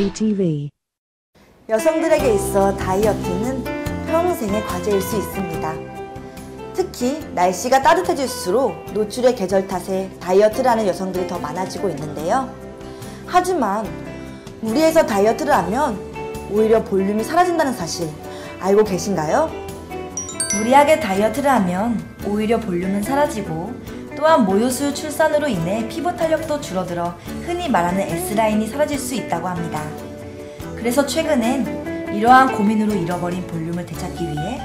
VTV 여성들에게 있어 다이어트는 평생의 과제일 수 있습니다. 특히 날씨가 따뜻해질수록 노출의 계절 탓에 다이어트를 하는 여성들이 더 많아지고 있는데요. 하지만 무리해서 다이어트를 하면 오히려 볼륨이 사라진다는 사실 알고 계신가요? 무리하게 다이어트를 하면 오히려 볼륨은 사라지고 또한 모유수유 출산으로 인해 피부 탄력도 줄어들어 흔히 말하는 S라인이 사라질 수 있다고 합니다. 그래서 최근엔 이러한 고민으로 잃어버린 볼륨을 되찾기 위해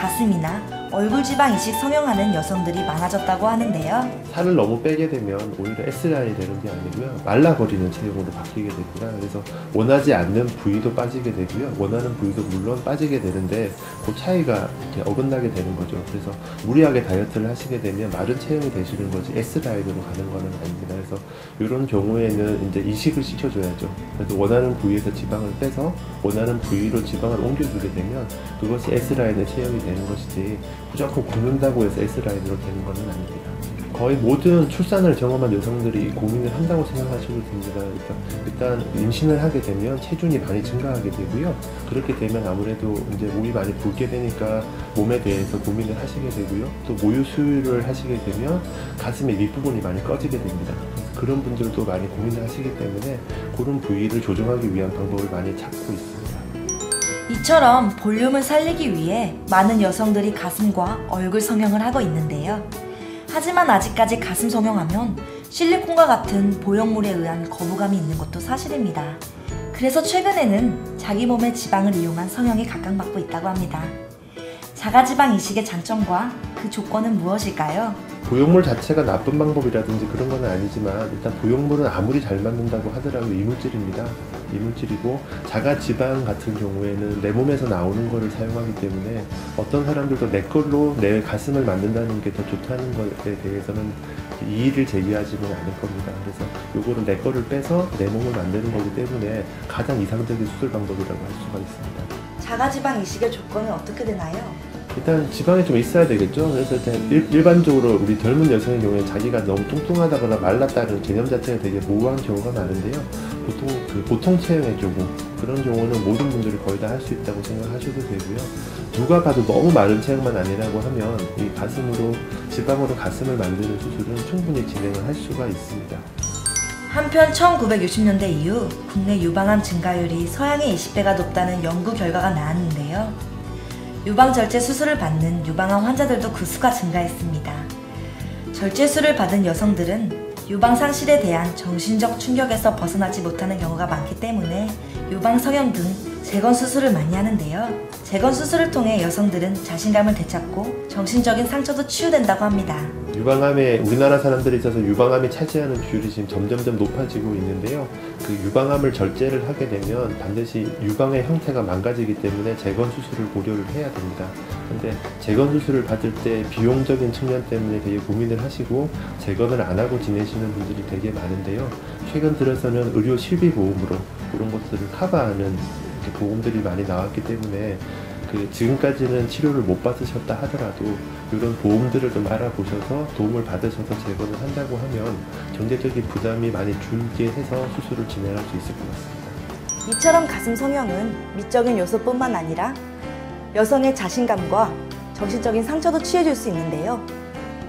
가슴이나 얼굴 지방 이식 성형하는 여성들이 많아졌다고 하는데요. 살을 너무 빼게 되면 오히려 S라인이 되는 게 아니고요. 말라버리는 체형으로 바뀌게 됩니다. 그래서 원하지 않는 부위도 빠지게 되고요. 원하는 부위도 물론 빠지게 되는데 그 차이가 이렇게 어긋나게 되는 거죠. 그래서 무리하게 다이어트를 하시게 되면 마른 체형이 되시는 거지 S라인으로 가는 거는 아닙니다. 그래서 이런 경우에는 이제 이식을 시켜줘야죠. 그래서 원하는 부위에서 지방을 빼서 원하는 부위로 지방을 옮겨주게 되면 그것이 S라인의 체형이 되는 것이지 무조건 굽는다고 해서 S라인으로 되는 것은 아닙니다. 거의 모든 출산을 경험한 여성들이 고민을 한다고 생각하셔도 됩니다. 일단, 일단 임신을 하게 되면 체중이 많이 증가하게 되고요. 그렇게 되면 아무래도 이제 몸이 많이 붓게 되니까 몸에 대해서 고민을 하시게 되고요. 또 모유 수유를 하시게 되면 가슴의 윗부분이 많이 꺼지게 됩니다. 그런 분들도 많이 고민을 하시기 때문에 그런 부위를 조정하기 위한 방법을 많이 찾고 있습니다. 이처럼 볼륨을 살리기 위해 많은 여성들이 가슴과 얼굴 성형을 하고 있는데요. 하지만 아직까지 가슴 성형하면 실리콘과 같은 보형물에 의한 거부감이 있는 것도 사실입니다. 그래서 최근에는 자기 몸의 지방을 이용한 성형이 각광받고 있다고 합니다. 자가지방 이식의 장점과 그 조건은 무엇일까요? 보형물 자체가 나쁜 방법이라든지 그런 건 아니지만 일단 보형물은 아무리 잘 만든다고 하더라도 이물질입니다. 이물질이고 자가 지방 같은 경우에는 내 몸에서 나오는 거를 사용하기 때문에 어떤 사람들도 내 걸로 내 가슴을 만든다는 게 더 좋다는 것에 대해서는 이의를 제기하지는 않을 겁니다. 그래서 요거는 내 거를 빼서 내 몸을 만드는 거기 때문에 가장 이상적인 수술 방법이라고 할 수가 있습니다. 자가지방 이식의 조건은 어떻게 되나요? 일단 지방이 좀 있어야 되겠죠. 그래서 일단 일, 반적으로 우리 젊은 여성의 경우에 자기가 너무 뚱뚱하다거나 말랐다는 개념 자체가 되게 모호한 경우가 많은데요. 보통 그 보통 체형의 경우 그런 경우는 모든 분들이 거의 다 할 수 있다고 생각하셔도 되고요. 누가 봐도 너무 마른 체형만 아니라고 하면 이 가슴으로 지방으로 가슴을 만드는 수술은 충분히 진행을 할 수가 있습니다. 한편 1960년대 이후 국내 유방암 증가율이 서양의 20배가 높다는 연구 결과가 나왔는데요. 유방절제 수술을 받는 유방암 환자들도 그 수가 증가했습니다. 절제술을 받은 여성들은 유방 상실에 대한 정신적 충격에서 벗어나지 못하는 경우가 많기 때문에 유방 성형 등 재건 수술을 많이 하는데요. 재건 수술을 통해 여성들은 자신감을 되찾고 정신적인 상처도 치유된다고 합니다. 유방암에 우리나라 사람들에 있어서 유방암이 차지하는 비율이 지금 점점점 높아지고 있는데요. 그 유방암을 절제를 하게 되면 반드시 유방의 형태가 망가지기 때문에 재건 수술을 고려를 해야 됩니다. 근데 재건 수술을 받을 때 비용적인 측면 때문에 되게 고민을 하시고 재건을 안 하고 지내시는 분들이 되게 많은데요. 최근 들어서는 의료 실비 보험으로 그런 것들을 커버하는 보험들이 많이 나왔기 때문에 그 지금까지는 치료를 못 받으셨다 하더라도 이런 보험들을 좀 알아보셔서 도움을 받으셔서 재건을 한다고 하면 경제적인 부담이 많이 줄게 해서 수술을 진행할 수 있을 것 같습니다. 이처럼 가슴 성형은 미적인 요소뿐만 아니라 여성의 자신감과 정신적인 상처도 취해줄 수 있는데요.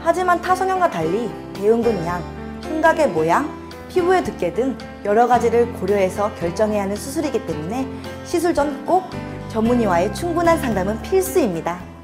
하지만 타 성형과 달리 대흉근 양, 흉곽의 모양, 피부의 두께 등 여러 가지를 고려해서 결정해야 하는 수술이기 때문에 시술 전 꼭 전문의와의 충분한 상담은 필수입니다.